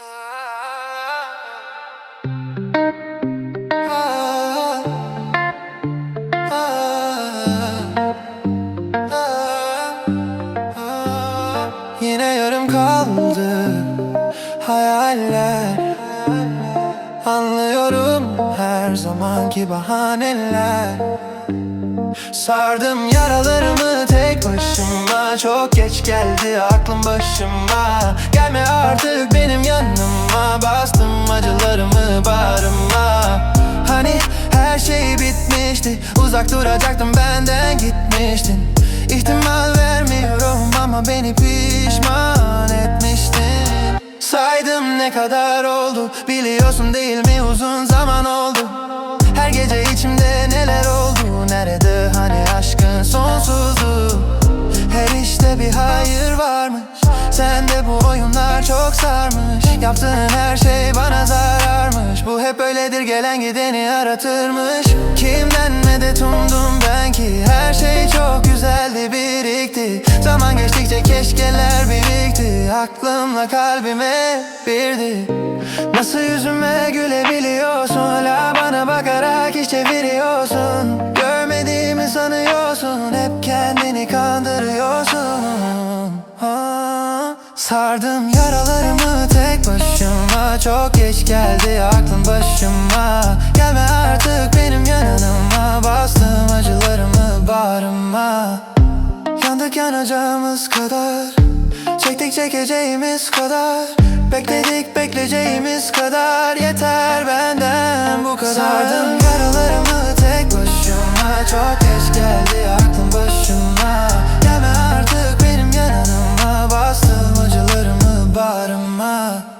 Yine yarım kaldı hayaller. Anlıyorum her zamanki bahaneler. Sardım yaralarımı tek başıma. Çok geç geldi aklım başıma. Gelme artık Uzak duracaktım benden gitmiştin. İhtimal vermiyorum ama beni pişman etmiştin. Saydım ne kadar oldu Biliyorsun değil mi? Uzun zaman oldu. Her gece içimde neler oldu? Nerede hani aşkın sonsuzluğu? Her işte bir hayır varmış. Sende bu oyunlar çok sarmış. Yaptığın her şey bana zararmış. Bu hep öyledir gelen gideni aratırmış Umdum ben ki Her şey çok güzeldi birikti. Zaman geçtikçe keşkeler birikti. Aklımla kalbime birdi. Nasıl yüzüme gülebiliyorsun? Hala bana bakarak hiç çeviriyorsun. Görmediğimi sanıyorsun. Hep kendini kandırıyorsun. Sardım yaralarımı tek başıma. Çok geç geldi aklım başıma ama Yandık yanacağımız kadar. Çektik çekeceğimiz kadar. Bekledik bekleyeceğimiz kadar. Yeter benden bu kadar. Sardım yaralarımı tek başıma. Çok geç geldi aklım başıma. Gelme artık benim yanıma Bastım acılarımı bağrıma.